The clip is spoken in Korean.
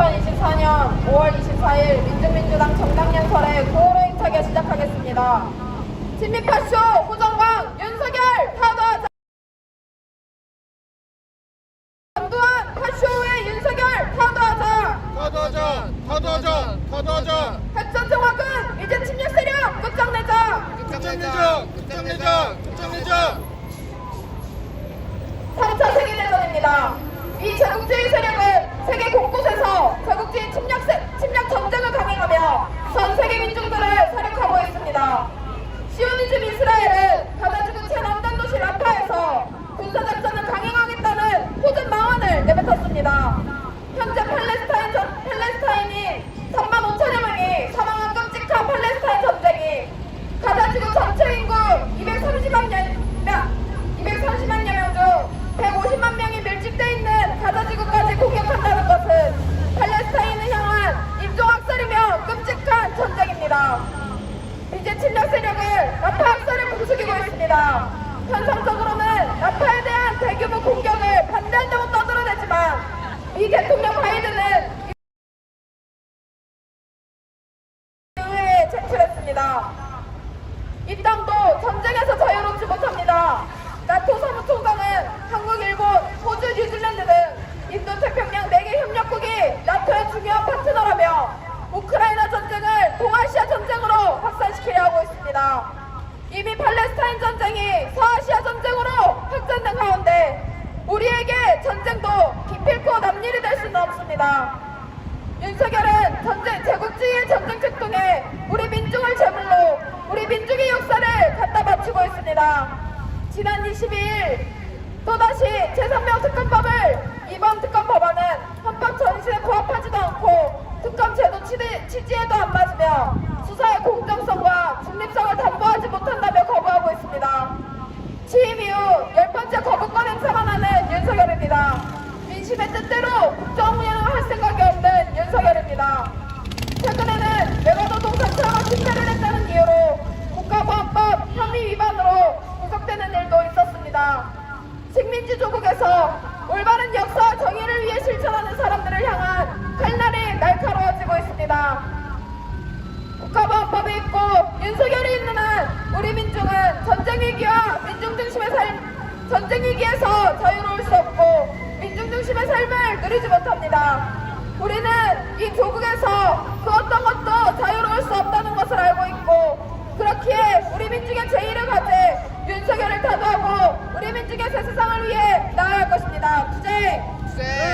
2024년 5월 24일 민주민주당 정당연설의 구호를 행차게 시작하겠습니다. 친미파쇼 호정광 윤석열 타도 국정 내정! 끝장내자 끝장내자 4차 세계대전입니다. 이 제국주의 세력은 세계 곳곳에 서 제국주의 침략, 세, 침략 전쟁을 강행하며 전 세계 민중들을 사륙하고 있습니다. 시오니즘 이스라엘은 가자 지구 최남단 도시 라파에서 군사작전을 강행하겠다는 호전 망언을 내뱉었습니다. 현재 팔레스타인 전, 팔레스타인이 3만 5천여 명이 사망한 끔찍한 팔레스타인 전쟁이 가자 지구 전체 인구 230만 명, 230만여 명 중 150만 명이 밀집돼 있는 가자 지구까지 공격한다는 것은 팔레스타인을 향한 인종학살이며 끔찍한 전쟁입니다. 이제 침략 세력을 라파 학살을 부수기고 있습니다. 현상적으로는 라파에 대한 대규모 공격을 반대한다고 떠들어대지만 미 대통령 바이든은 의회에 제출했습니다. 이 땅도 전쟁에서 자유롭지 못합니다. 나토 사무총장은 한국, 일본, 호주, 뉴질랜드 등 인도태평양 4개 협력국이 나토의 중요한 파트너라며 우크라이나 전쟁을 동아시아 전쟁으로 확산시키려 하고 있습니다. 이미 팔레스타인 전쟁이 서아시아 전쟁으로 확전된 가운데 우리에게 전쟁도 기필코 남일이 될 수는 없습니다. 윤석열은 전쟁, 제국주의의 전쟁 특동에 우리 민중을 제물로 우리 민중의 역사를 갖다 바치고 있습니다. 지난 22일 또다시 제3명 특검법을 이번 특검 법안은 헌법 전신에 부합하지도 않고 특검 제도 취지, 취지에도 안 맞으며 수사의 공정성과 중립성을 담보하지 못한다며 거부하고 있습니다. 취임 이후 열 번째 거부권 행사만 하는 윤석열입니다. 민심의 뜻대로 국정 운영을 할 생각이 없는 윤석열입니다. 최근에는 외과노동산 차가 침해를 했다는 이유로 국가보안법 혐의 위반으로 구속되는 일도 있었습니다. 식민지 조국에서 올바른 역사와 정의를 위해 실천하는 사람들을 향한 칼날이 날카로워지고 있습니다. 국가보안법이 있고 윤석열이 있는 한 우리 민중은 전쟁 위기와 민중 중심의 삶, 전쟁 위기에서 민 중 중심의 삶을 누리지 못합니다. 우리는 이 조국에서 그 어떤 것도 자유로울 수 없다는 것을 알고 있고 그렇기에 우리 민중의 제의를 가제 윤석열을 타도하고 우리 민중의 새 세상을 위해 나아갈 것입니다. 투쟁! 네.